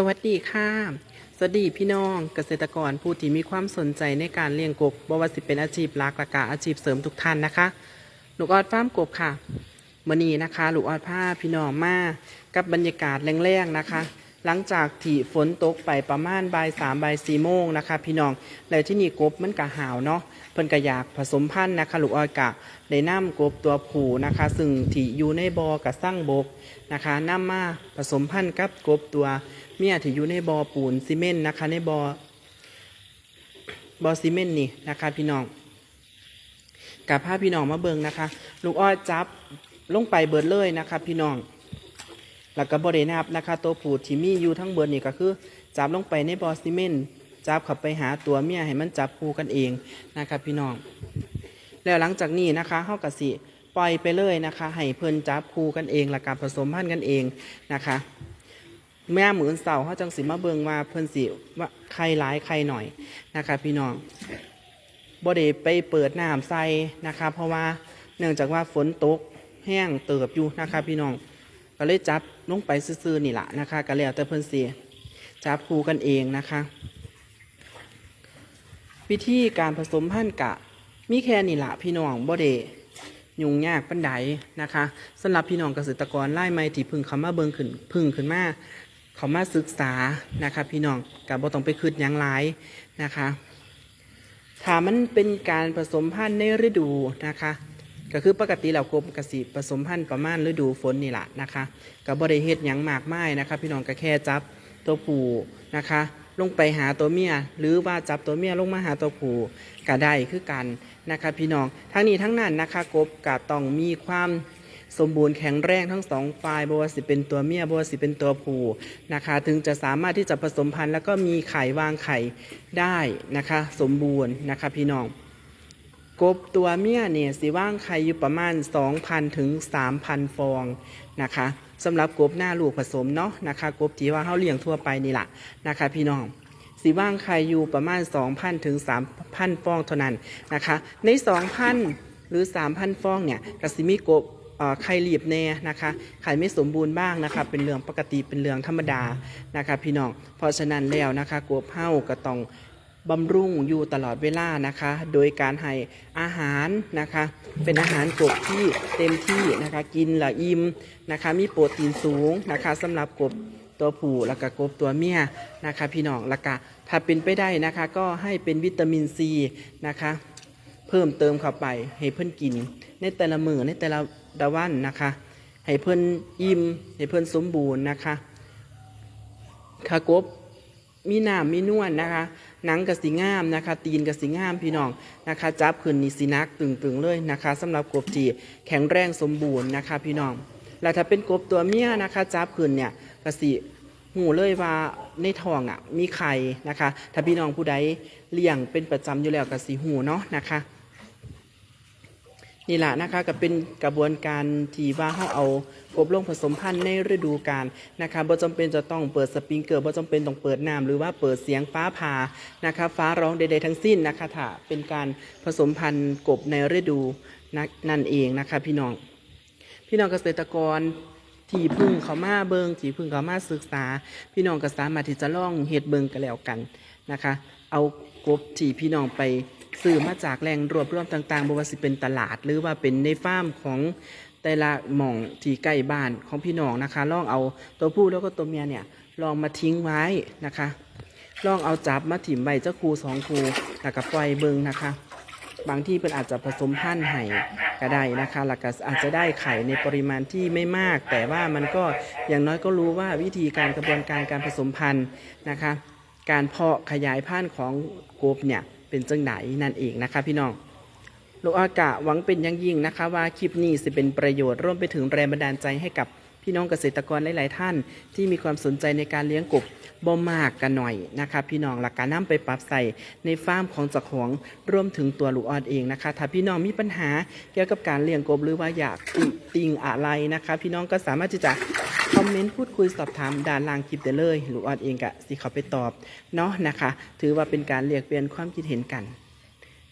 สวัสดีค่ะ สวัสดีพี่น้องเกษตรกรผู้ที่มีความสนใจในการเลี้ยงกบบว่าสิเป็นอาชีพหลักและกาอาชีพเสริมทุกท่านนะคะลูกออดฟาร์มกบค่ะมื่อนี้นะคะลูกออดผ้าพี่น้องมากับบรรยากาศแรงๆนะคะ หลังจากที่ฝนตกไปประมาณบ่ายสามบ่ายสี่โมงนะคะพี่น้องแล้วที่นี่กบมันกะหาวเนาะเพิ่นก็อยากผสมพันธุ์นะคะลูกอ้อดกะได้นํกบตัวผู้นะคะ ซึ่งที่อยู่ในบอ่อกะสร้างบกนะคะนํมาผสมพันธุ์กับกบตัวเมียที่อยู่ในบอ่อปูนซีเมนต์นะคะในบอ่อบอ่อซีเมนต์นี่นะคะพี่น้องกับพาพี่น้องมาเบิงนะคะ ลูกอ้อยจับลงไปเบิดเลยนะคะพี่น้อง แล้วก็บรินับนะคะตัวผูดที่มีอยู่ทั้งเบิดนี่ก็คือ จับลงไปในบอซิเมนต์จับข้าไปหาตัวเมียให้มันจับคู่กันเองนะคะพี่น้อง แล้วหลังจากนี้นะคะเฮากะสิปล่อยไปเลยนะคะ ให้เพิ่นจับคู่กันเองและการผสมพันธุ์กันเองนะคะแม่หมือนเสาเขาจังสิมาเบิงว่าเพิ่นสิว่าใครร้ายใครหน่อยนะคะพี่น้องบ่ได้ไปเปิดน้ำใส่นะคะ เพราะว่าเนื่องจากว่าฝนตกแห้งเติบอยู่นะคะพี่น้อง ก็เลยจับลงไปซื่อๆนี่แหละนะคะก็แล้วแต่เพิ่นสิจับคู่กันเองนะคะ วิธีการผสมพันธุ์กะ มีแค่นี่แหละพี่น้องบ่ได้ยุ่งยากปันใดนะคะสำหรับพี่น้องเกษตรกรไล่ไม้ที่พึ่งเขามาเบิงขึ้นพึ่งขึ้นมาเขามาศึกษานะคะพี่น้องกับบ่ต้องไปคืดยังหลายนะคะถ้ามันเป็นการผสมพันธุ์ในฤดูนะคะ ก็คือปกติเรากรมกสิผสมพันธุ์ประมาณฤดูฝนนี่แหละนะคะกับบริเฮ็ดหยังมากมายนะคะพี่น้องก็แค่จับตัวผู้นะคะ ลงไปหาตัวเมียหรือว่าจับตัวเมียลงมาหาตัวผู้ก็ได้คือกันนะคะพี่น้องทั้งนี้ทั้งนั้นนะคะกบก็ต้องมีความสมบูรณ์แข็งแรงทั้งสองฝ่ายบวสิเป็นตัวเมียบวสิเป็นตัวผู้นะคะ ถึงจะสามารถที่จะผสมพันธุ์แล้วก็มีไข่วางไข่ได้นะคะ สมบูรณ์นะคะพี่น้อง กบตัวเมียเนี่ยสิว่างไข่อยู่ประมาณ 2,000 ถึง 3,000 ฟองนะคะสำหรับกบหน้าลูกผสมเนาะนะคะกบที่ว่าเขาเลี้ยงทั่วไปนี่แหละนะคะพี่น้องสิว่างไข่อยู่ประมาณ 2,000 ถึง 3,000 ฟองเท่านั้นนะคะ ใน 2,000 หรือ 3,000 ฟองเนี่ยกระสิมีกบเอ่อไข่รีบแน่นะคะไข่ไม่สมบูรณ์บ้างนะคะ เป็นเรื่องปกติเป็นเรื่องธรรมดานะคะ พี่น้องเพราะฉะนั้นแล้วนะคะกบเฮ้าก็ต้อง บำรุงอยู่ตลอดเวลานะคะ โดยการให้อาหารนะคะ เป็นอาหารกบที่เต็มที่นะคะ กินละอิ่มนะคะ มีโปรตีนสูงนะคะสำหรับกบตัวผู้แล้วก็กบตัวเมียนะคะ พี่น้องแล้วก็ถ้าเป็นไปได้นะคะ ก็ให้เป็นวิตามินซีนะคะ เพิ่มเติมเข้าไปให้เพื่อนกิน ในแต่ละมือในแต่ละดาวันนะคะ ให้เพื่อนอิ่มให้เพื่อนสมบูรณ์นะคะขากบมีหนามมีนวลนะคะ หนังกับสีงามนะคะ ตีนกับสีงามพี่น้องนะคะ จับขึ้นนี่สีนักตึงๆเลยนะคะสำหรับกบจีแข็งแรงสมบูรณ์นะคะ พี่น้องแล้วถ้าเป็นกบตัวเมียนะคะ จับขึ้นเนี่ยกะสีหูเลยว่าในท้องอะมีไข่นะคะ ถ้าพี่น้องผู้ใดเลี้ยงเป็นประจำอยู่แล้วกะสีหูเนาะนะคะ นี่แหละนะคะก็เป็นกระบวนการที่ว่าเขาเอากบลงผสมพันธุ์ในฤดูกาลนะคะบ่จำเป็นจะต้องเปิดสปริงเกอร์บ่จำเป็นต้องเปิดน้ำหรือว่าเปิดเสียงฟ้าผ่านะคะฟ้าร้องใดๆทั้งสิ้นนะคะถ้าเป็นการผสมพันธุ์กบในฤดูนันนั่นเองนะคะพี่น้อง พี่น้องเกษตรกรที่พึ่งเขามาเบิงที่พึ่งเขามาศึกษา พี่น้องก็สามารถที่จะล่องเฮ็ดเบิงกันแล้วกันนะคะ เอากบที่พี่น้องไป ซื้อมาจากแหล่งรวบรวมต่างๆบ่ว่าสิเป็นตลาด หรือว่าเป็นในฟาร์มของแต่ละหม่องที่ใกล้บ้านของพี่น้องนะคะ ลองเอาตัวผู้แล้วก็ตัวเมียเนี่ยลองมาทิ้งไว้นะคะ ลองเอาจับมาถิ่มใบเจ้าครูสองครูแล้วก็ปล่อยเบิงนะคะ บางที่เป็นอาจจะผสมพันธุ์ไห่ก็ได้นะคะแล้วก็อาจจะได้ไข่ในปริมาณที่ไม่มาก แต่ว่ามันก็อย่างน้อยก็รู้ว่าวิธีการกระบวนการการผสมพันธุ์นะคะ การเพาะขยายพันธุ์ของกบเนี่ย เป็นจังไหนนั่นเองนะคะพี่น้องลูกอากาหวังเป็นอยังยิ่งนะคะว่าคลิปนี้จะเป็นประโยชน์ร่วมไปถึงแรงบันดาลใจให้กับ พี่น้องเกษตรกรหลาย ๆ ท่าน ที่มีความสนใจในการเลี้ยงกบบ่มากกันหน่อยนะคะพี่น้องหลักการนำไปปรับใส่ในฟาร์มของเจ้าของรวมถึงตัวลูกออดเองนะคะ ถ้าพี่น้องมีปัญหาเกี่ยวกับการเลี้ยงกบหรือว่าอยากติติงอะไรนะคะ พี่น้องก็สามารถที่จะคอมเมนต์พูดคุยสอบถามด้านล่างคลิปได้เลยลูกออดเองก็สิเขาไปตอบเนาะนะคะ ถือว่าเป็นการเรียกเปลี่ยนความคิดเห็นกัน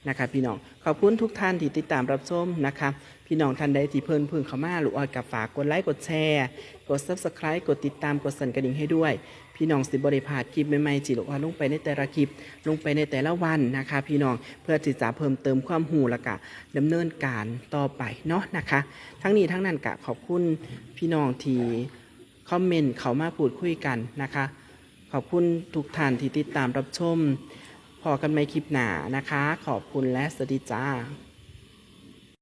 นะคะพี่น้องขอบคุณทุกท่านที่ติดตามรับชมนะคะพี่น้องท่านใดที่เพิ่นเพิ่งเข้ามาลูกอออดกับฝากกดไลค์กดแชร์กด Subscribe กดติดตามกดสั่นกระดิ่งให้ด้วย พี่น้องสิบริพาดคลิปใหม่ๆจิลูกออดลงไปในแต่ละคลิป ลงไปในแต่ละวันนะคะ พี่น้องเพื่อที่จะเพิ่มเติมความหูและกะดำเนินการต่อไปเนาะนะคะ ทั้งนี้ทั้งนั้นกะขอบคุณพี่น้องที่คอมเมนต์เขามาพูดคุยกันนะคะ ขอบคุณทุกท่านที่ติดตามรับชม พอกันไม่คลิปหนานะคะ ขอบคุณและสวัสดีจ้า